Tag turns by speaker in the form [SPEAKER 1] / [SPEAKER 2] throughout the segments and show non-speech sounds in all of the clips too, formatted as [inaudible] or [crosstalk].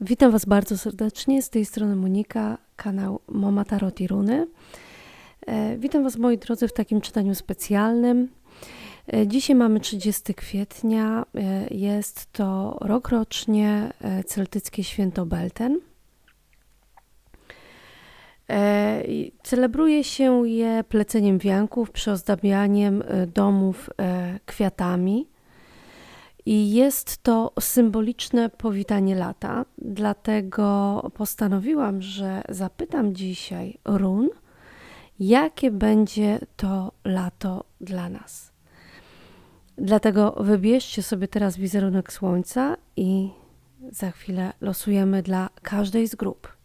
[SPEAKER 1] Witam Was bardzo serdecznie. Z tej strony Monika, kanał Mama Tarot i Runy. E, witam Was, moi drodzy, w takim czytaniu specjalnym. E, dzisiaj mamy 30 kwietnia. E, jest to rokrocznie celtyckie święto Belten. Celebruje się je pleceniem wianków, przyozdabianiem domów kwiatami. I jest to symboliczne powitanie lata, dlatego postanowiłam, że zapytam dzisiaj run, jakie będzie to lato dla nas. Dlatego wybierzcie sobie teraz wizerunek słońca i za chwilę losujemy dla każdej z grup.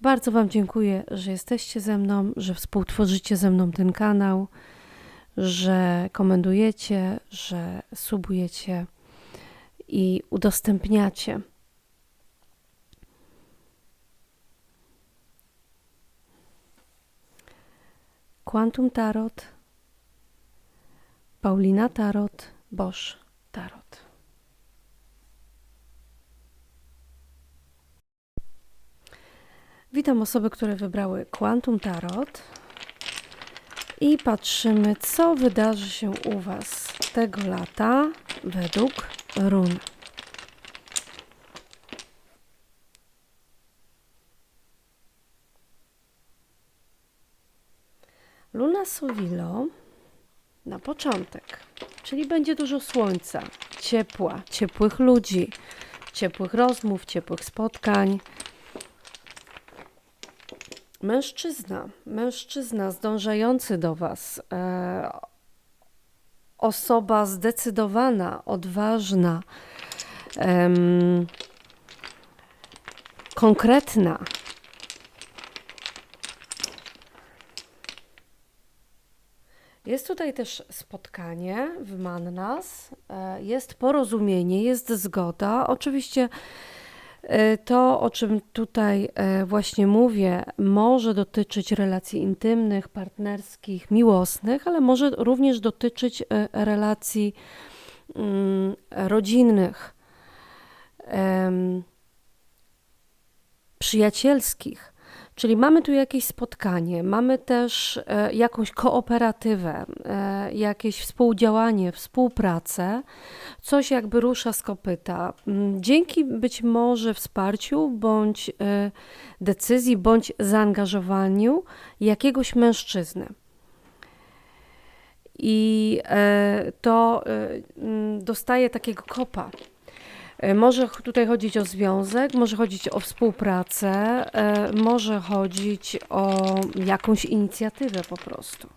[SPEAKER 1] Bardzo Wam dziękuję, że jesteście ze mną, że współtworzycie ze mną ten kanał że komendujecie, że subujecie i udostępniacie. Quantum Tarot, Paulina Tarot, Bosch Tarot. Witam osoby, które wybrały Quantum Tarot. I patrzymy, co wydarzy się u Was tego lata według run. Luna Sowilo na początek, czyli będzie dużo słońca, ciepła, ciepłych ludzi, ciepłych rozmów, ciepłych spotkań. Mężczyzna, mężczyzna zdążający do Was, e, osoba zdecydowana, odważna, konkretna. Jest tutaj też spotkanie w Mannas, e, jest porozumienie, jest zgoda. Oczywiście To, o czym tutaj e, właśnie mówię, może dotyczyć relacji intymnych, partnerskich, miłosnych, ale może również dotyczyć e, relacji mm, rodzinnych, przyjacielskich. Czyli mamy tu jakieś spotkanie, mamy też e, jakąś kooperatywę, e, jakieś współdziałanie, współpracę, coś jakby rusza z kopyta. Mm, Dzięki być może wsparciu bądź e, decyzji, bądź zaangażowaniu jakiegoś mężczyzny. I to mm, dostaje takiego kopa. E, Może tutaj chodzić o związek, może chodzić o współpracę, e, może chodzić o jakąś inicjatywę po prostu.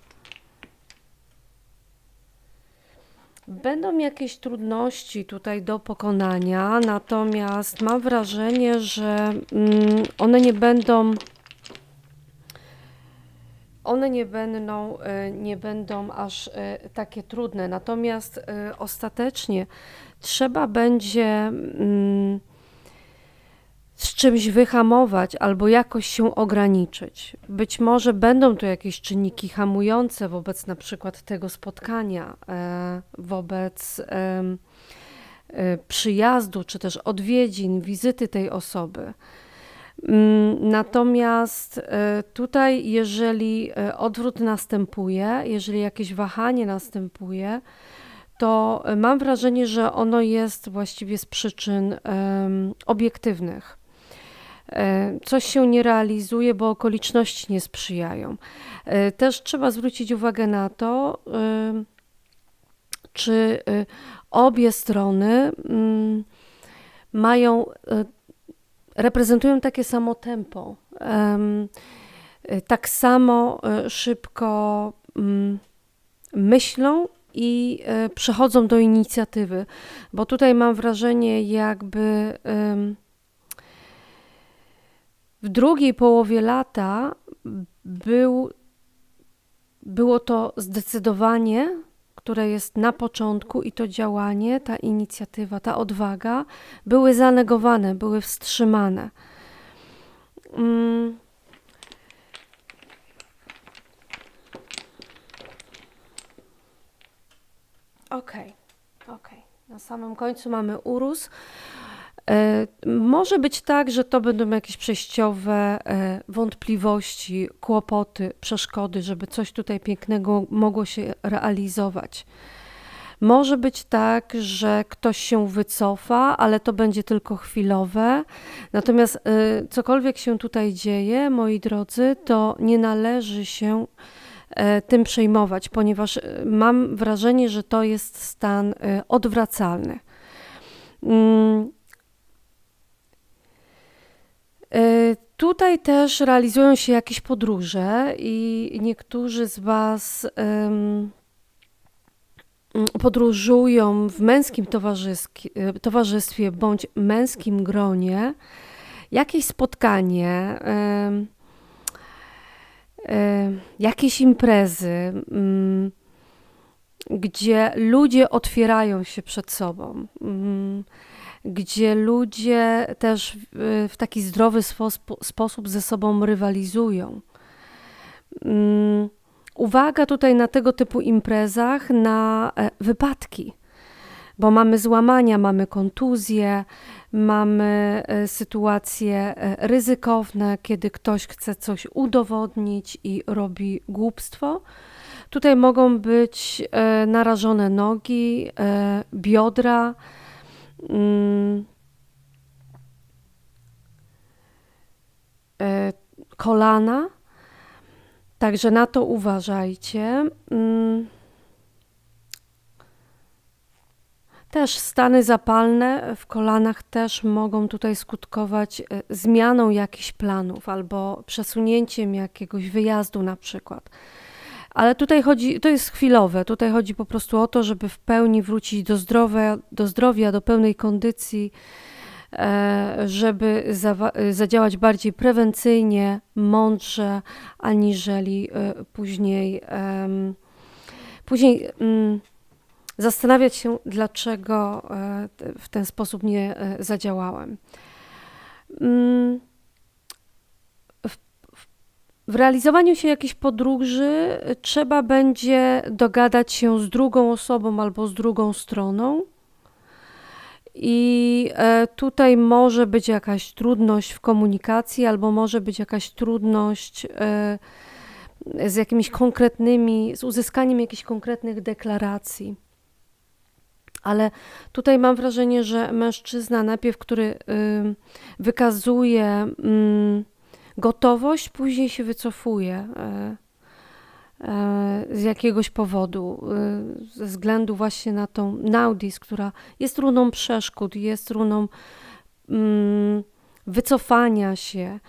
[SPEAKER 1] Będą jakieś trudności tutaj do pokonania, natomiast mam wrażenie, że mm, one nie będą. One nie będą, e, nie będą aż e, takie trudne, natomiast e, ostatecznie trzeba będzie mm, z czymś wyhamować albo jakoś się ograniczyć. Być może będą tu jakieś czynniki hamujące wobec na przykład tego spotkania, wobec przyjazdu czy też odwiedzin, wizyty tej osoby. Mm, Natomiast e, tutaj, jeżeli e, odwrót następuje, jeżeli jakieś wahanie następuje, to e, mam wrażenie, że ono jest właściwie z przyczyn obiektywnych. Coś się nie realizuje, bo okoliczności nie sprzyjają. Też trzeba zwrócić uwagę na to, czy obie strony mm, mają, reprezentują takie samo tempo. em, e, Tak samo e, szybko mm, myślą i e, przechodzą do inicjatywy, bo tutaj mam wrażenie, jakby w drugiej połowie lata był, było to zdecydowanie, które jest na początku, i to działanie, ta inicjatywa, ta odwaga były zanegowane, były wstrzymane. Mm. Okej, okej. Na samym końcu mamy urósł. E, może być tak, że to będą jakieś przejściowe e, wątpliwości, kłopoty, przeszkody, żeby coś tutaj pięknego mogło się realizować. Może być tak, że ktoś się wycofa, ale to będzie tylko chwilowe. Natomiast y, cokolwiek się tutaj dzieje, moi drodzy, to nie należy się tym przejmować, ponieważ mam wrażenie, że to jest stan odwracalny. Mm. Tutaj też realizują się jakieś podróże i niektórzy z Was Mm, podróżują w męskim e, towarzystwie bądź męskim gronie, jakieś spotkanie, jakieś imprezy, mm, gdzie ludzie otwierają się przed sobą, mm, gdzie ludzie też w taki zdrowy sposób ze sobą rywalizują. Uwaga tutaj na tego typu imprezach na e, wypadki, bo mamy złamania, mamy kontuzje, mamy e, sytuacje e, ryzykowne, kiedy ktoś chce coś udowodnić i robi głupstwo. Tutaj mogą być narażone nogi, biodra, mm, kolana Także na to uważajcie. Mm. Też stany zapalne w kolanach też mogą tutaj skutkować e, zmianą jakichś planów albo przesunięciem jakiegoś wyjazdu na przykład. Ale tutaj chodzi, to jest chwilowe, tutaj chodzi po prostu o to, żeby w pełni wrócić do zdrowia, do, zdrowia, do pełnej kondycji, E, żeby zadziałać bardziej prewencyjnie, mądrze, aniżeli e, później, później mm, zastanawiać się, dlaczego e, w ten sposób nie zadziałałem. W realizowaniu się jakiejś podróży trzeba będzie dogadać się z drugą osobą albo z drugą stroną i e, tutaj może być jakaś trudność w komunikacji, albo może być jakaś trudność e, z jakimiś konkretnymi, z uzyskaniem jakichś konkretnych deklaracji. Ale tutaj mam wrażenie, że mężczyzna najpierw, który wykazuje mm, gotowość, później się wycofuje. E, E, z jakiegoś powodu, e, ze względu właśnie na tą Naudis, która jest runą przeszkód, jest runą mm, wycofania się,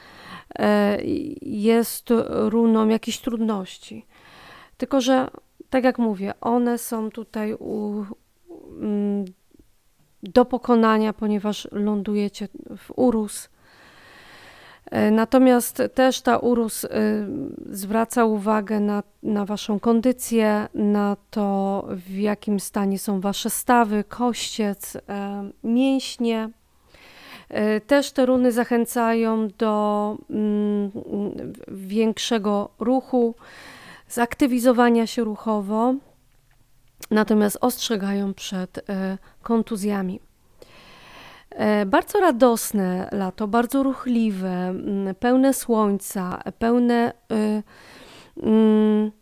[SPEAKER 1] jest runą jakichś trudności. Tylko, że tak jak mówię, one są tutaj u, mm, do pokonania, ponieważ lądujecie w Urus E, natomiast też ta URUS e, zwraca uwagę na, na Waszą kondycję, na to, w jakim stanie są Wasze stawy, kościec, e, mięśnie. Też te runy zachęcają do mm, większego ruchu, zaktywizowania się ruchowo, natomiast ostrzegają przed kontuzjami. E, bardzo radosne lato, bardzo ruchliwe, pełne słońca, pełne y, y,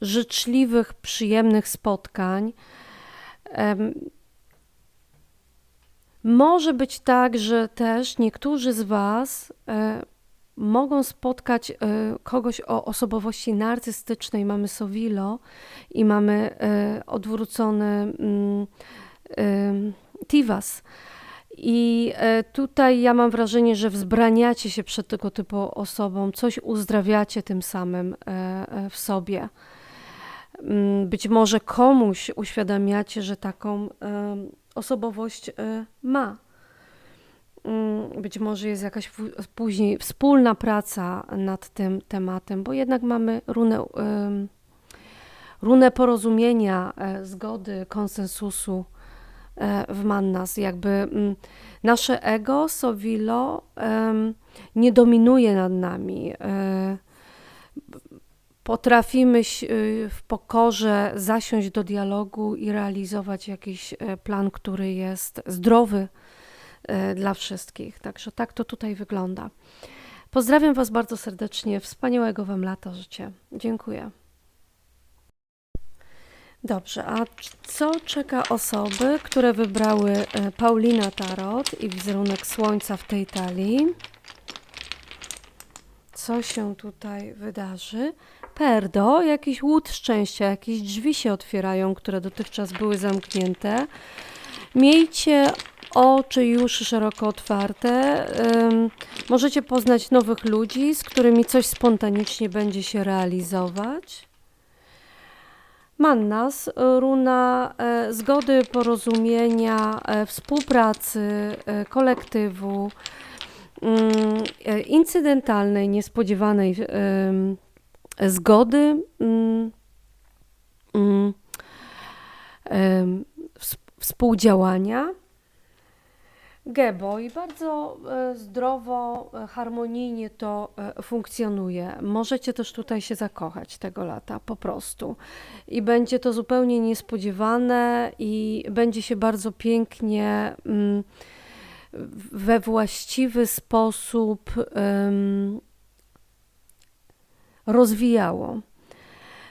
[SPEAKER 1] życzliwych, przyjemnych spotkań. Może być tak, że też niektórzy z Was e, mogą spotkać e, kogoś o osobowości narcystycznej. Mamy Sowilo i mamy odwrócony Tivas. I e, tutaj ja mam wrażenie, że wzbraniacie się przed tego typu osobą, coś uzdrawiacie tym samym e, e, w sobie. Mm, być może komuś uświadamiacie, że taką osobowość ma. Mm, być może jest jakaś później wspólna praca nad tym tematem, bo jednak mamy runę, runę porozumienia, zgody, konsensusu w Mannas. Jakby mm, nasze ego, Sowilo, nie dominuje nad nami. E, potrafimy y, w pokorze zasiąść do dialogu i realizować jakiś e, plan, który jest zdrowy e, dla wszystkich. Także tak to tutaj wygląda. Pozdrawiam Was bardzo serdecznie. Wspaniałego Wam lata życzę. Dziękuję. Dobrze, a co czeka osoby, które wybrały e, Paulina Tarot i wizerunek słońca w tej talii? Co się tutaj wydarzy? Perdo, jakiś łód szczęścia, jakieś drzwi się otwierają, które dotychczas były zamknięte. Miejcie oczy już szeroko otwarte. możecie poznać nowych ludzi, z którymi coś spontanicznie będzie się realizować. Mannas, runa e, zgody, porozumienia, e, współpracy, e, kolektywu, mm, incydentalnej, niespodziewanej zgody, mm, mm, współdziałania. Gebo i bardzo e, zdrowo, e, harmonijnie to e, funkcjonuje. Możecie też tutaj się zakochać tego lata po prostu. I będzie to zupełnie niespodziewane i będzie się bardzo pięknie mm, we właściwy sposób rozwijało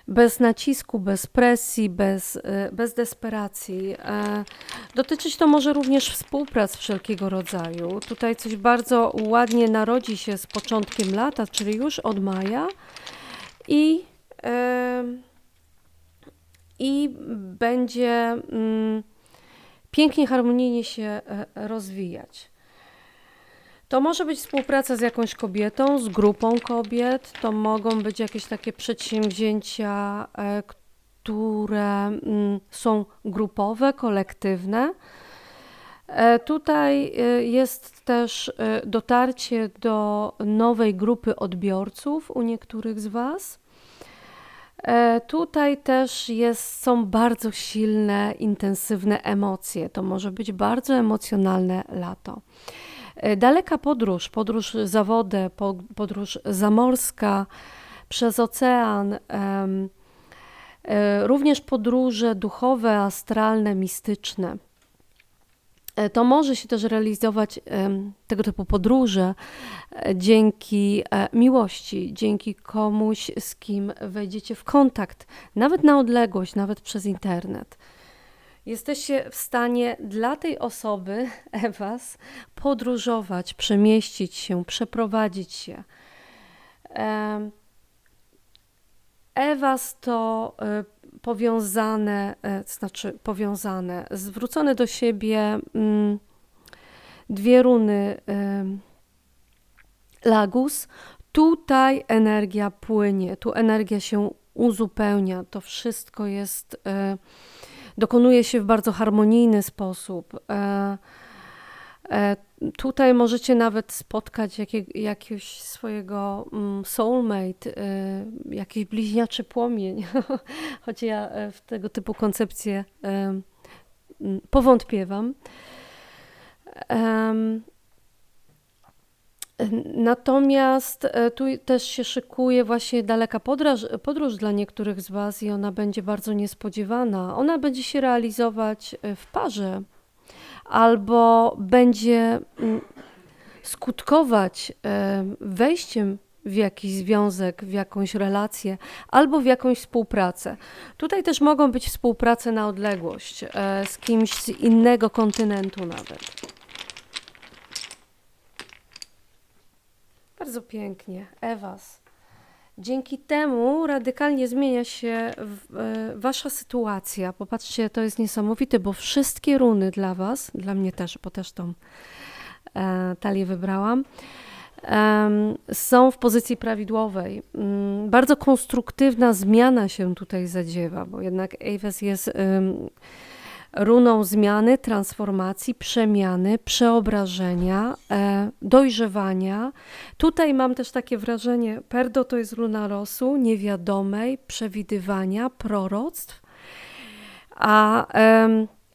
[SPEAKER 1] bez nacisku, bez presji, bez, e, bez desperacji. E, dotyczyć to może również współprac wszelkiego rodzaju. Tutaj coś bardzo ładnie narodzi się z początkiem lata, czyli już od maja i, i będzie mm, pięknie, harmonijnie się e, rozwijać. To może być współpraca z jakąś kobietą, z grupą kobiet, to mogą być jakieś takie przedsięwzięcia, e, które mm, są grupowe, kolektywne. E, tutaj e, jest też dotarcie do nowej grupy odbiorców u niektórych z Was. Tutaj też jest, są bardzo silne, intensywne emocje. To może być bardzo emocjonalne lato. E, daleka podróż, podróż za wodę, podróż zamorska, przez ocean, e, również podróże duchowe, astralne, mistyczne. E, to może się też realizować tego typu podróże dzięki miłości, dzięki komuś, z kim wejdziecie w kontakt, nawet na odległość, nawet przez internet. Jesteście w stanie dla tej osoby, [laughs] Ewas, podróżować, przemieścić się, przeprowadzić się. Ewas to e, powiązane, e, znaczy powiązane, zwrócone do siebie mm, dwie runy Lagus. Tutaj energia płynie, tu energia się uzupełnia, to wszystko jest e, dokonuje się w bardzo harmonijny sposób. E, e, tutaj możecie nawet spotkać jakie, jakiegoś swojego mm, soulmate, e, jakiś bliźniaczy płomień, [laughs] choć ja w tego typu koncepcje powątpiewam. Natomiast e, tu też się szykuje właśnie daleka podróż, podróż dla niektórych z Was i ona będzie bardzo niespodziewana. Ona będzie się realizować e, w parze albo będzie mm, skutkować e, wejściem w jakiś związek, w jakąś relację albo w jakąś współpracę. Tutaj też mogą być współprace na odległość z kimś z innego kontynentu nawet. Bardzo pięknie. Ewas. Dzięki temu radykalnie zmienia się w, e, wasza sytuacja. Popatrzcie, to jest niesamowite, bo wszystkie runy dla was, dla mnie też, bo też tą e, talię wybrałam, e, są w pozycji prawidłowej. Mm, bardzo konstruktywna zmiana się tutaj zadziewa, bo jednak Ewas jest runą zmiany, transformacji, przemiany, przeobrażenia, e, dojrzewania. Tutaj mam też takie wrażenie, Perdo to jest runa losu, niewiadomej, przewidywania, proroctw, a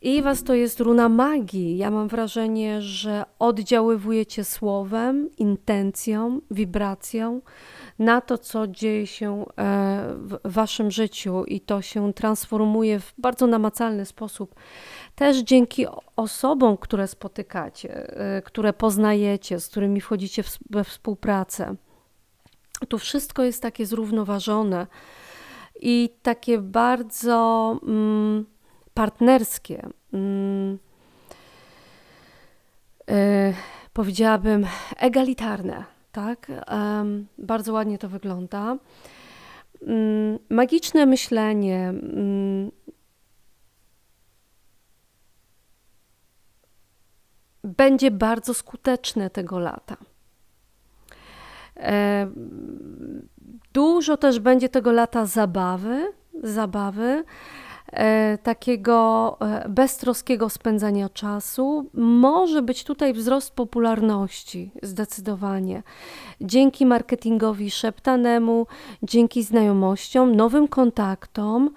[SPEAKER 1] I was to jest runa magii. Ja mam wrażenie, że oddziaływujecie słowem, intencją, wibracją na to, co dzieje się e, w waszym życiu i to się transformuje w bardzo namacalny sposób. Też dzięki osobom, które spotykacie, e, które poznajecie, z którymi wchodzicie we współpracę. Tu wszystko jest takie zrównoważone i takie bardzo. Mm, partnerskie. Mm, e, powiedziałabym egalitarne, tak? bardzo ładnie to wygląda. Mm, magiczne myślenie, mm, będzie bardzo skuteczne tego lata. Dużo też będzie tego lata zabawy, zabawy, takiego e, beztroskiego spędzania czasu. Może być tutaj wzrost popularności, zdecydowanie. Dzięki marketingowi szeptanemu, dzięki znajomościom, nowym kontaktom.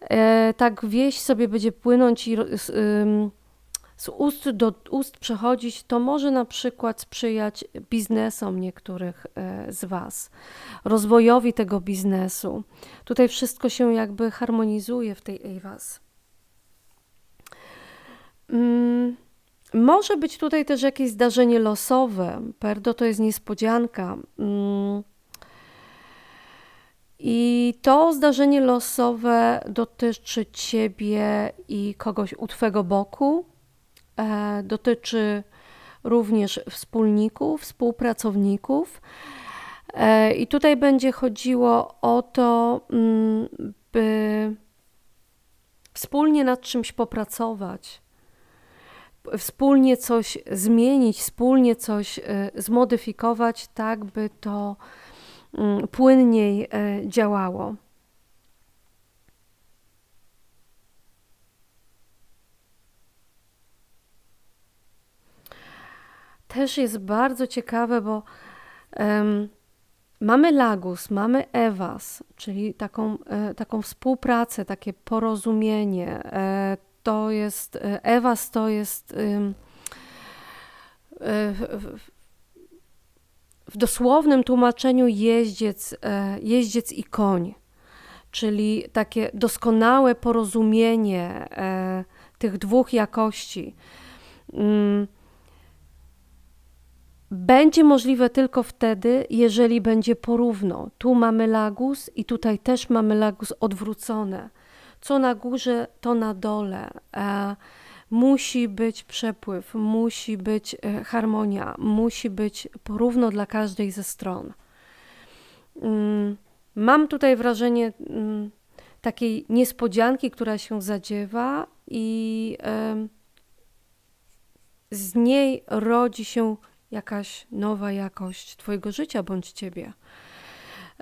[SPEAKER 1] E, tak wieś sobie będzie płynąć i z ust do ust przechodzić, to może na przykład sprzyjać biznesom niektórych e, z Was, rozwojowi tego biznesu. Tutaj wszystko się jakby harmonizuje w tej Ewas. Mm, może być tutaj też jakieś zdarzenie losowe. Perdo to jest niespodzianka. Mm. I to zdarzenie losowe dotyczy Ciebie i kogoś u Twego boku, dotyczy również wspólników, współpracowników. E, I tutaj będzie chodziło o to, mm, by wspólnie nad czymś popracować, wspólnie coś zmienić, wspólnie coś e, zmodyfikować, tak by to mm, płynniej działało. Też jest bardzo ciekawe, bo um, mamy Lagus, mamy Ewas, czyli taką, e, taką współpracę, takie porozumienie. E, to jest, Ewas to jest e, w, dosłownym tłumaczeniu jeździec, e, jeździec i koń, czyli takie doskonałe porozumienie e, tych dwóch jakości. Będzie możliwe tylko wtedy, jeżeli będzie porówno. Tu mamy lagus i tutaj też mamy lagus odwrócone. Co na górze, to na dole. E, musi być przepływ, musi być e, harmonia, musi być porówno dla każdej ze stron. Mm, mam tutaj wrażenie mm, takiej niespodzianki, która się zadziewa, i z niej rodzi się jakaś nowa jakość Twojego życia bądź Ciebie.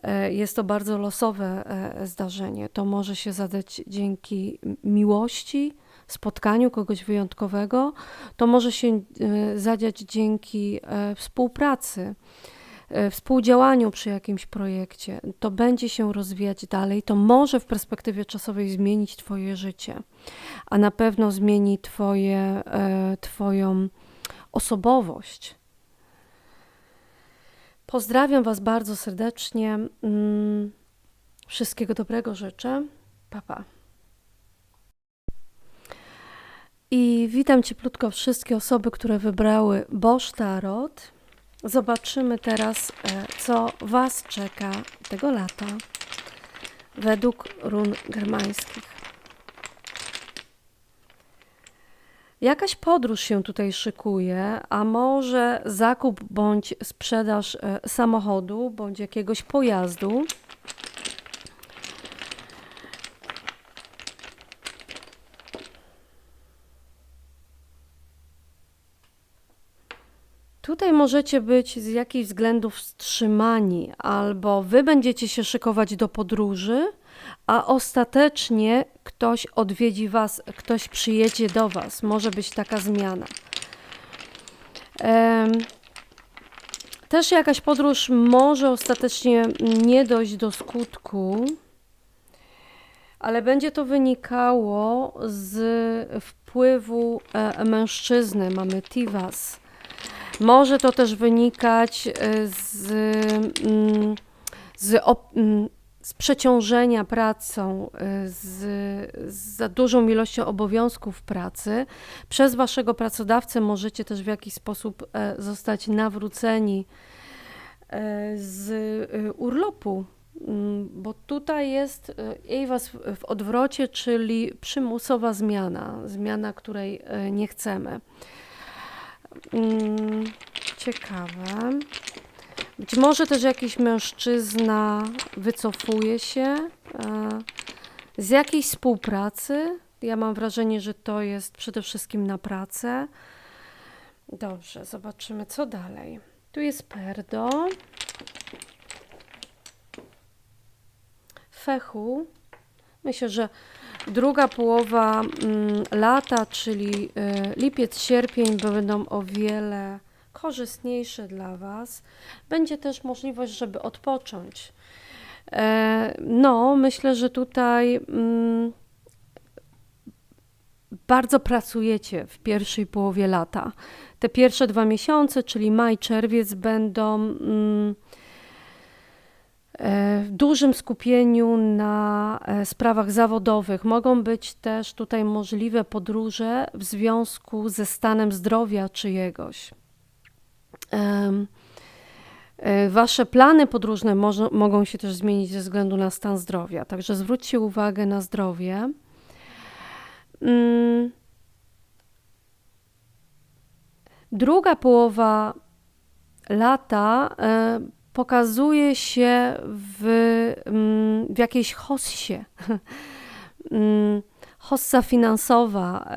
[SPEAKER 1] E, jest to bardzo losowe e, zdarzenie. To może się zadać dzięki miłości, spotkaniu kogoś wyjątkowego, to może się e, zadziać dzięki współpracy, współdziałaniu przy jakimś projekcie. To będzie się rozwijać dalej, to może w perspektywie czasowej zmienić Twoje życie, a na pewno zmieni twoje, Twoją osobowość Pozdrawiam Was bardzo serdecznie. Mm, wszystkiego dobrego życzę. Papa. I witam cieplutko wszystkie osoby, które wybrały Bosch Tarot. Zobaczymy teraz, e, co Was czeka tego lata według run germańskich. Jakaś podróż się tutaj szykuje, a może zakup bądź sprzedaż e, samochodu bądź jakiegoś pojazdu. Tutaj możecie być z jakichś względów wstrzymani, albo wy będziecie się szykować do podróży, a ostatecznie ktoś odwiedzi Was, ktoś przyjedzie do Was. Może być taka zmiana. Też jakaś podróż może ostatecznie nie dojść do skutku, ale będzie to wynikało z wpływu e, mężczyzny, mamy Tivas. Może to też wynikać e, z, mm, z, op- mm, z przeciążenia pracą, e, z, z za dużą ilością obowiązków pracy. Przez waszego pracodawcę możecie też w jakiś sposób e, zostać nawróceni e, z e, urlopu. Mm, Bo tutaj jest Ewas w odwrocie, czyli przymusowa zmiana, zmiana, której nie chcemy. Mm, Ciekawe. Być może też jakiś mężczyzna wycofuje się e, z jakiejś współpracy. Ja mam wrażenie, że to jest przede wszystkim na pracę. Dobrze, zobaczymy co dalej. Tu jest Perdo. Fechu. Myślę, że druga połowa mm, lata, czyli y, lipiec, sierpień, będą o wiele korzystniejsze dla Was. Będzie też możliwość, żeby odpocząć. E, no, myślę, że tutaj mm, bardzo pracujecie w pierwszej połowie lata. Te pierwsze dwa miesiące, czyli maj, czerwiec, będą. Mm, e, w dużym skupieniu na e, sprawach zawodowych. Mogą być też tutaj możliwe podróże w związku ze stanem zdrowia czyjegoś. E, Wasze plany podróżne może, mogą się też zmienić ze względu na stan zdrowia, także zwróćcie uwagę na zdrowie. Mm. Druga połowa lata e, pokazuje się w, mm, w jakiejś hossie. [laughs] Mm, Hossa finansowa,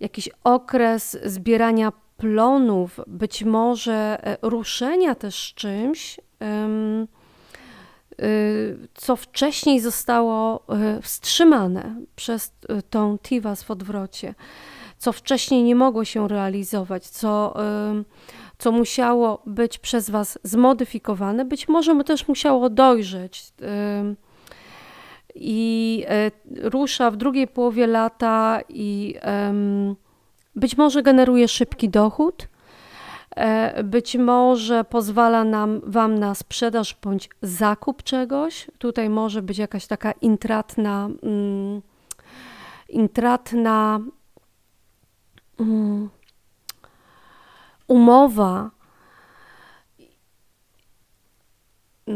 [SPEAKER 1] jakiś okres zbierania plonów, być może e, ruszenia też czymś, y, co wcześniej zostało e, wstrzymane przez e, tą Tivas w odwrocie, co wcześniej nie mogło się realizować, co, co musiało być przez Was zmodyfikowane, być może też musiało dojrzeć. I rusza w drugiej połowie lata i em, być może generuje szybki dochód, e, być może pozwala nam, Wam na sprzedaż bądź zakup czegoś. Tutaj może być jakaś taka intratna, mm, intratna mm, umowa,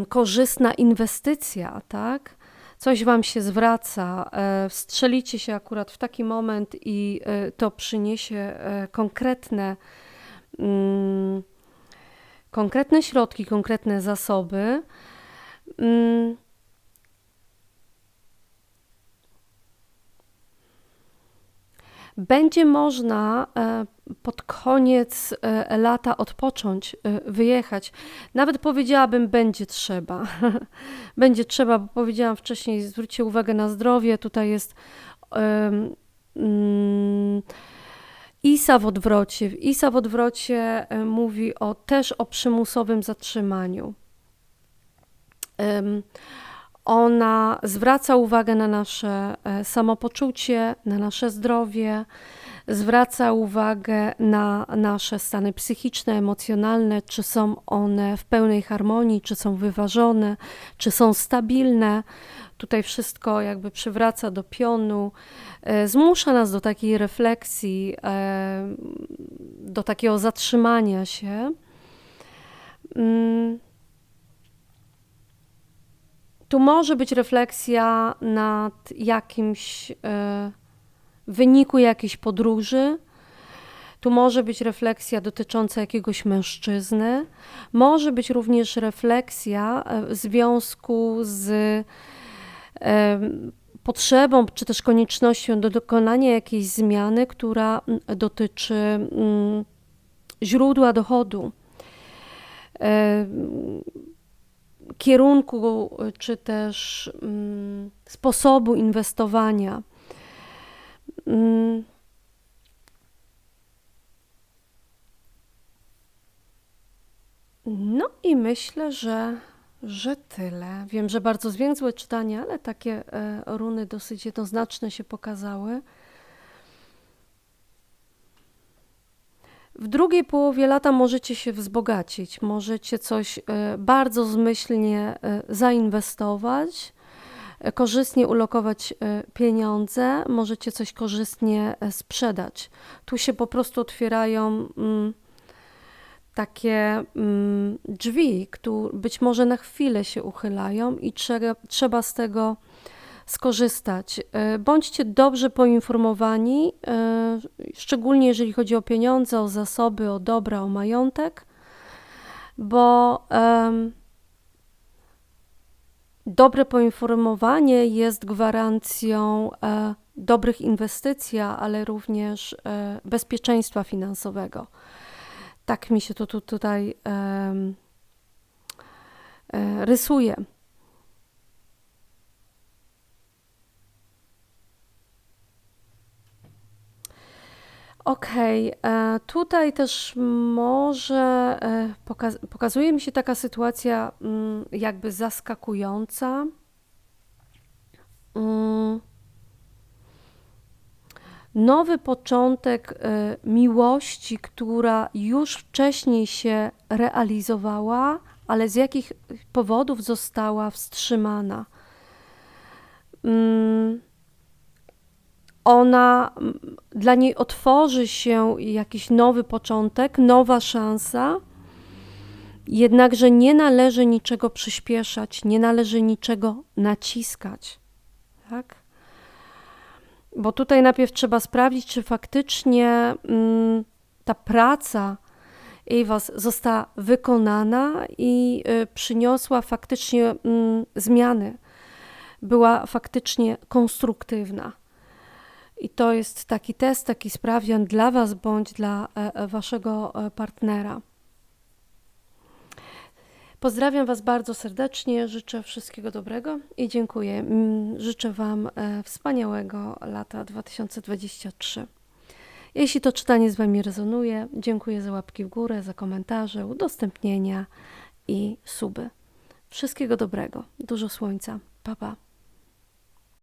[SPEAKER 1] korzystna inwestycja, tak? Coś Wam się zwraca, e, wstrzelicie się akurat w taki moment i e, to przyniesie e, konkretne, mm, konkretne środki, konkretne zasoby. Będzie można e, pod koniec e, lata odpocząć, e, wyjechać. Nawet powiedziałabym, będzie trzeba. [laughs] będzie trzeba, bo powiedziałam wcześniej, zwróćcie uwagę na zdrowie. Tutaj jest mm, Isa w odwrocie. Isa w odwrocie mówi o, też o przymusowym zatrzymaniu. Em, Ona zwraca uwagę na nasze e, samopoczucie, na nasze zdrowie, zwraca uwagę na nasze stany psychiczne, emocjonalne, czy są one w pełnej harmonii, czy są wyważone, czy są stabilne. Tutaj wszystko jakby przywraca do pionu, e, zmusza nas do takiej refleksji, e, do takiego zatrzymania się. Tu może być refleksja nad jakimś e, wyniku jakiejś podróży. Tu może być refleksja dotycząca jakiegoś mężczyzny. Może być również refleksja e, w związku z e, potrzebą czy też koniecznością do dokonania jakiejś zmiany, która dotyczy mm, źródła dochodu. E, kierunku czy też mm, sposobu inwestowania. Mm. No i myślę, że, że tyle. Wiem, że bardzo zwięzłe czytanie, ale takie e, runy dosyć jednoznaczne się pokazały. W drugiej połowie lata możecie się wzbogacić, możecie coś e, bardzo zmyślnie e, zainwestować, e, korzystnie ulokować pieniądze, możecie coś korzystnie sprzedać. Tu się po prostu otwierają mm, takie mm, drzwi, które być może na chwilę się uchylają i trzeba z tego skorzystać. E, Bądźcie dobrze poinformowani, e, szczególnie jeżeli chodzi o pieniądze, o zasoby, o dobra, o majątek, bo dobre poinformowanie jest gwarancją e, dobrych inwestycji, ale również bezpieczeństwa finansowego. Tak mi się to tu, tutaj rysuje. Okej, e, tutaj też może e, pokaz pokazuje mi się taka sytuacja mm, jakby zaskakująca. Mm, Nowy początek e, miłości, która już wcześniej się realizowała, ale z jakich powodów została wstrzymana. Mm, Ona, dla niej otworzy się jakiś nowy początek, nowa szansa, jednakże nie należy niczego przyspieszać, nie należy niczego naciskać, tak? Bo tutaj najpierw trzeba sprawdzić, czy faktycznie mm, ta praca was została wykonana i y, przyniosła faktycznie mm, zmiany, była faktycznie konstruktywna. I to jest taki test, taki sprawdzian dla was bądź dla e, e, waszego e, partnera. Pozdrawiam Was bardzo serdecznie, życzę wszystkiego dobrego i dziękuję. Mm, Życzę Wam wspaniałego lata 2023. Jeśli to czytanie z Wami rezonuje, dziękuję za łapki w górę, za komentarze, udostępnienia i suby. Wszystkiego dobrego, dużo słońca. Pa, pa.